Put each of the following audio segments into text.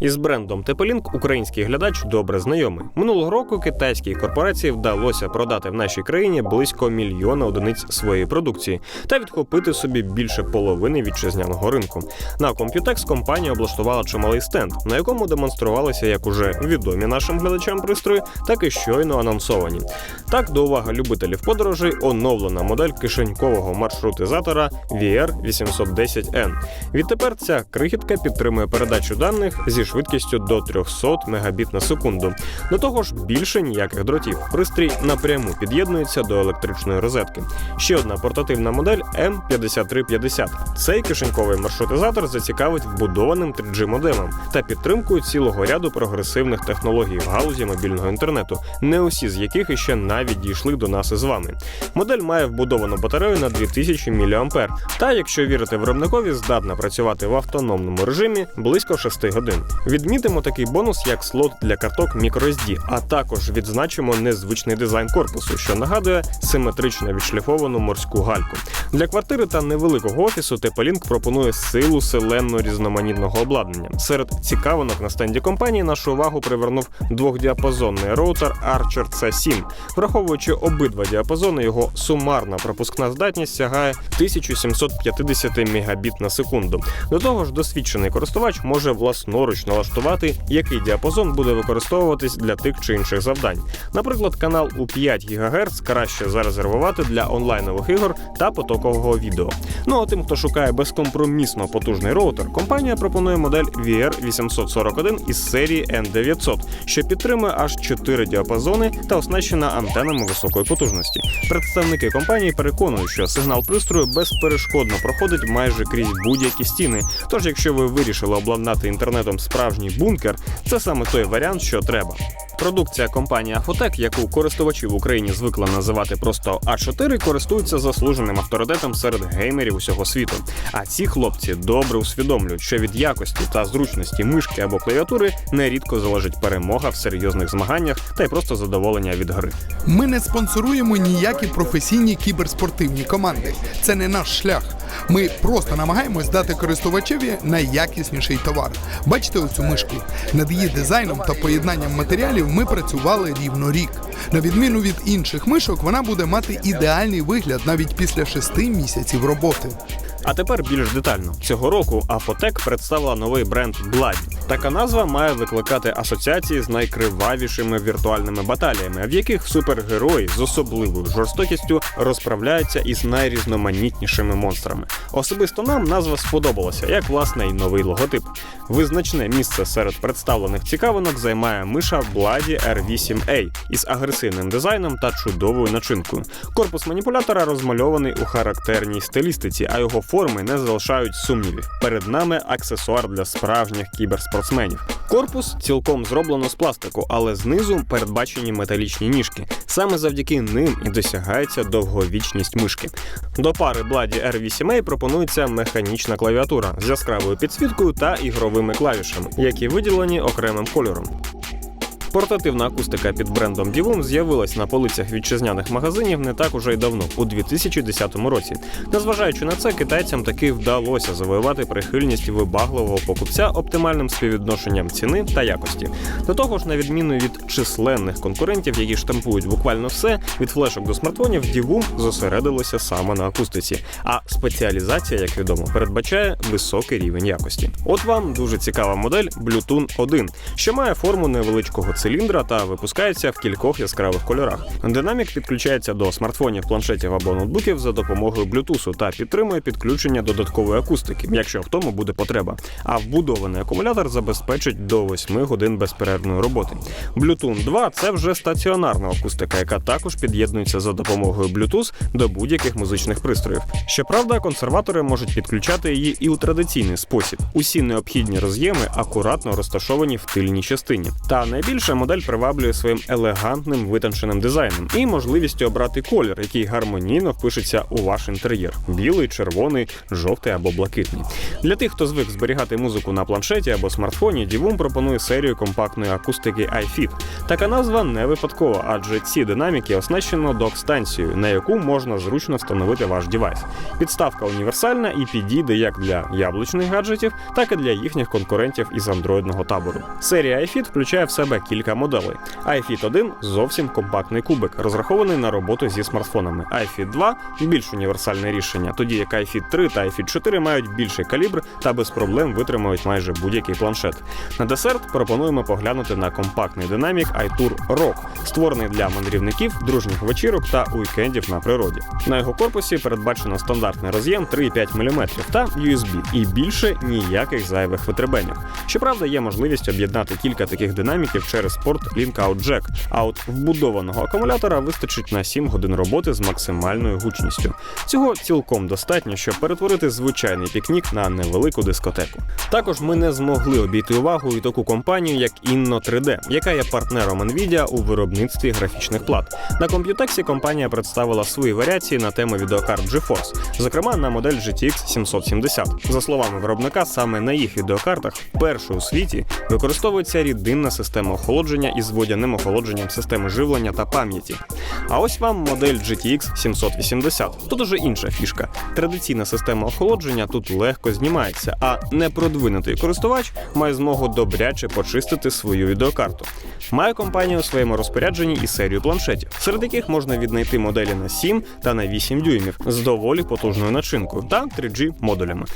Із брендом Тепелінк український глядач добре знайомий. Минулого року китайській корпорації вдалося продати в нашій країні близько мільйона одиниць своєї продукції та відхопити собі більше половини вітчизняного ринку. На Computex компанія облаштувала чималий стенд, на якому демонструвалися як уже відомі нашим глядачам пристрої, так і щойно анонсовані. Так, до уваги любителів подорожей оновлена модель кишенькового маршрутизатора VR810N. Відтепер ця крихітка підтримує передачу даних зі швидкістю до 300 Мбіт на секунду. До того ж, більше ніяких дротів. Пристрій напряму під'єднується до електричної розетки. Ще одна портативна модель M5350. Цей кишеньковий маршрутизатор зацікавить вбудованим 3G модемом та підтримкою цілого ряду прогресивних технологій в галузі мобільного інтернету, не усі з яких іще навіть дійшли до нас із вами. Модель має вбудовану батарею на 2000 мА, та, якщо вірити виробникові, здатна працювати в автономному режимі близько 6 годин. Відмітимо такий бонус, як слот для карток microSD, а також відзначимо незвичний дизайн корпусу, що нагадує симетрично відшліфовану морську гальку. Для квартири та невеликого офісу TP-Link пропонує силу селенно різноманітного обладнання. Серед цікавинок на стенді компанії нашу увагу привернув двохдіапазонний роутер Archer C7. Враховуючи обидва діапазони, його сумарна пропускна здатність сягає 1750 Мбіт на секунду. До того ж, досвідчений користувач може власноруч налаштувати, який діапазон буде використовуватись для тих чи інших завдань. Наприклад, канал у 5 ГГц краще зарезервувати для онлайнових ігор та потокового відео. Ну а тим, хто шукає безкомпромісно потужний роутер, компанія пропонує модель VR841 із серії N900, що підтримує аж 4 діапазони та оснащена антенами високої потужності. Представники компанії переконують, що сигнал пристрою безперешкодно проходить майже крізь будь-які стіни. Тож, якщо ви вирішили обладнати інтернетом справжній бункер, це саме той варіант, що треба. Продукція компанії Afotec, яку користувачі в Україні звикли називати просто А4, користується заслуженим авторитетом серед геймерів усього світу. А ці хлопці добре усвідомлюють, що від якості та зручності мишки або клавіатури нерідко залежить перемога в серйозних змаганнях та й просто задоволення від гри. Ми не спонсоруємо ніякі професійні кіберспортивні команди. Це не наш шлях. Ми просто намагаємось дати користувачеві найякісніший товар. Бачите оцю мишку? Над її дизайном та поєднанням матеріалів ми працювали рівно рік. На відміну від інших мишок, вона буде мати ідеальний вигляд навіть після шести місяців роботи. А тепер більш детально. Цього року Афотек представила новий бренд Blood. Така назва має викликати асоціації з найкривавішими віртуальними баталіями, в яких супергерої з особливою жорстокістю розправляються із найрізноманітнішими монстрами. Особисто нам назва сподобалася, як власне й новий логотип. Визначне місце серед представлених цікавинок займає миша Bloody R8A із агресивним дизайном та чудовою начинкою. Корпус маніпулятора розмальований у характерній стилістиці, а його форми не залишають сумнівів. Перед нами аксесуар для справжніх кіберспортсменів. Корпус цілком зроблено з пластику, але знизу передбачені металічні ніжки. Саме завдяки ним і досягається довговічність мишки. До пари Bloody R8A пропонується механічна клавіатура з яскравою підсвіткою та ігровими клавішами, які виділені окремим кольором. Портативна акустика під брендом Divum з'явилась на полицях вітчизняних магазинів не так уже й давно, у 2010 році. Незважаючи на це, китайцям таки вдалося завоювати прихильність вибагливого покупця оптимальним співвідношенням ціни та якості. До того ж, на відміну від численних конкурентів, які штампують буквально все, від флешок до смартфонів, Divum зосередилося саме на акустиці. А спеціалізація, як відомо, передбачає високий рівень якості. От вам дуже цікава модель Bluetooth 1, що має форму невеличкого циліндра та випускається в кількох яскравих кольорах. Динамік підключається до смартфонів, планшетів або ноутбуків за допомогою Bluetooth та підтримує підключення додаткової акустики, якщо в тому буде потреба. А вбудований акумулятор забезпечить до 8 годин безперервної роботи. Bluetooth 2 це вже стаціонарна акустика, яка також під'єднується за допомогою Bluetooth до будь-яких музичних пристроїв. Щоправда, консерватори можуть підключати її і у традиційний спосіб. Усі необхідні роз'єми акуратно розташовані в тильній частині. Та найбільш Інша модель приваблює своїм елегантним витонченим дизайном і можливістю обрати колір, який гармонійно впишеться у ваш інтер'єр: білий, червоний, жовтий або блакитний. Для тих, хто звик зберігати музику на планшеті або смартфоні, Divum пропонує серію компактної акустики iFit. Така назва не випадкова, адже ці динаміки оснащено док-станцією, на яку можна зручно встановити ваш девайс. Підставка універсальна і підійде як для яблучних гаджетів, так і для їхніх конкурентів із андроїдного табору. Серія iFit включає в себе кілька моделей. iFit 1 зовсім компактний кубик, розрахований на роботу зі смартфонами. iFit 2 більш універсальне рішення, тоді як iFit 3 та iFit 4 мають більший калібр та без проблем витримують майже будь-який планшет. На десерт пропонуємо поглянути на компактний динамік iTour Rock, створений для мандрівників, дружніх вечірок та уікендів на природі. На його корпусі передбачено стандартний роз'єм 3,5 мм та USB, і більше ніяких зайвих витребеньок. Щоправда, є можливість об'єднати кілька таких динаміків через порт Link-Out Jack, а от вбудованого акумулятора вистачить на 7 годин роботи з максимальною гучністю. Цього цілком достатньо, щоб перетворити звичайний пікнік на невелику дискотеку. Також ми не змогли обійти увагою і таку компанію, як Inno 3D, яка є партнером Nvidia у виробництві графічних плат. На Computex компанія представила свої варіації на тему відеокарт GeForce, зокрема на модель GTX 770. За словами виробника, саме на їх відеокартах вперше у світі використовується рідинна система охолодження із водяним охолодженням системи живлення та пам'яті. А ось вам модель GTX 780. Тут уже інша фішка. Традиційна система охолодження тут легко знімається, а непродвинутий користувач має змогу добряче почистити свою відеокарту. Має компанія у своєму розпорядженні і серію планшетів, серед яких можна віднайти моделі на 7 та на 8 дюймів з доволі потужною начинкою та 3G модулями.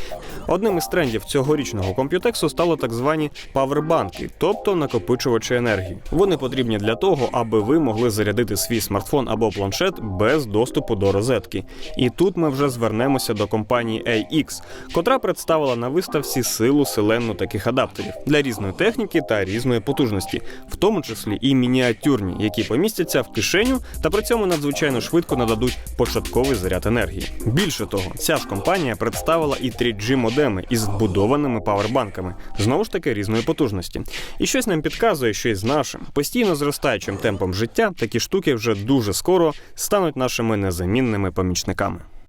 Одним із трендів цьогорічного комп'ютексу стало так звані павербанки, тобто накопичувачі енергії. Вони потрібні для того, аби ви могли зарядити свій смартфон або планшет без доступу до розетки. І тут ми вже звернемося до компанії AX, котра представила на виставці силу селенну таких адаптерів для різної техніки та різної потужності, в тому числі і мініатюрні, які помістяться в кишеню та при цьому надзвичайно швидко нададуть початковий заряд енергії. Більше того, ця ж компанія представила і 3G модеми із вбудованими павербанками, знову ж таки різної потужності. І щось нам підказує, що із нашим постійно зростаючим темпом життя такі штуки вже дуже скоро стануть нашими незамінними помічниками.